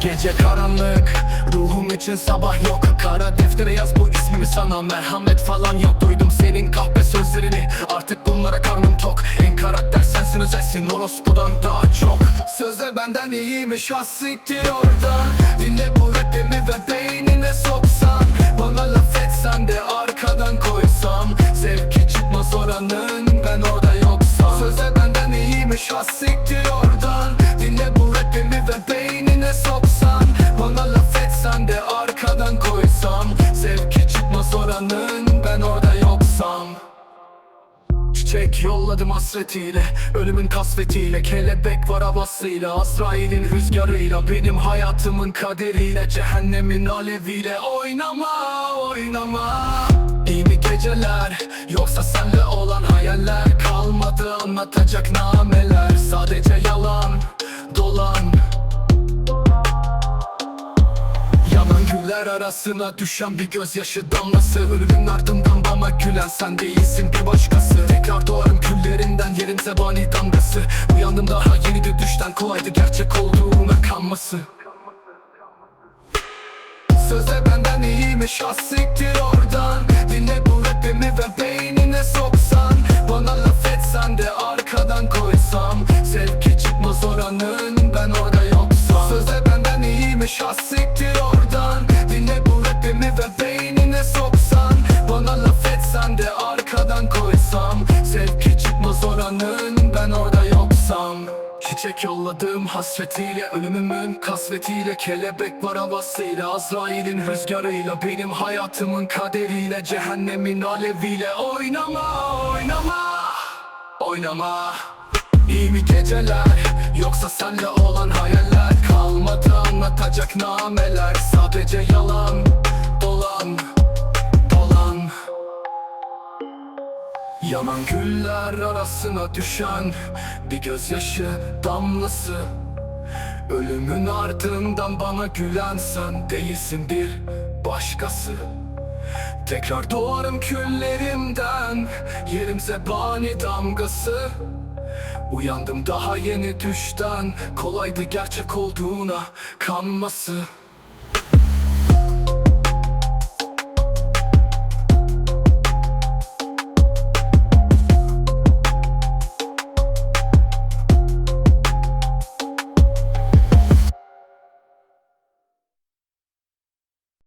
Gece karanlık. Ruhum için sabah yok. Kara deftere yaz bu ismimi sana. Merhamet falan yok. Duydum senin kahpe sözlerini. Artık bunlara karnım tok. En karakter sensin özelsin. Orospudan daha çok. Sözler benden iyiymiş. Has siktir oradan. Dinle bu Zevki çıkmaz oranın ben orada yoksam. Sözler benden iyiymiş has siktir oradan. Dinle bu rapimi ve beynine soksan. Bana laf etsen de arkadan koysam. Zevki çıkmaz oranın ben orada yoksam. Çiçek yolladım hasretiyle Ölümün kasvetiyle. Kelebek var havasıyla Azrail'in rüzgarıyla. Benim hayatımın kaderiyle Cehennemin aleviyle. Oynama oynama geceler Yoksa senle olan hayaller. Kalmadı anlatacak nameler Sadece yalan Dolan. Yanan güller arasına düşen bir gözyaşı damlası. Ölümün ardından bana gülen sen değilsin bir başkası. Tekrar doğarım küllerinden yerin zebani damgası. Uyandım daha yeni bir düşten kolaydı gerçek olduğuna kanması. Sözler benden iyiymiş az siktir oradan Rapimi ve beynine soksan Bana laf etsen de arkadan koysam Zevki çıkmaz oranın ben orada yoksam. Sözler benden iyiymiş az Çiçek yolladım hasretiyle Ölümümün kasvetiyle Kelebek var havasıyla Azrail'in rüzgarıyla Benim hayatımın kaderiyle Cehennemin aleviyle Oynama oynama Oynama. İyi mi geceler Yoksa senle olan hayaller? Kalmadı anlatacak nameler Sadece yalan Yanan güller arasına düşen bir gözyaşı damlası. Ölümün ardından bana gülen sen değilsin bir başkası. Tekrar doğarım küllerimden Yerim zebani damgası. Uyandım daha yeni düşten Kolaydı gerçek olduğuna kanması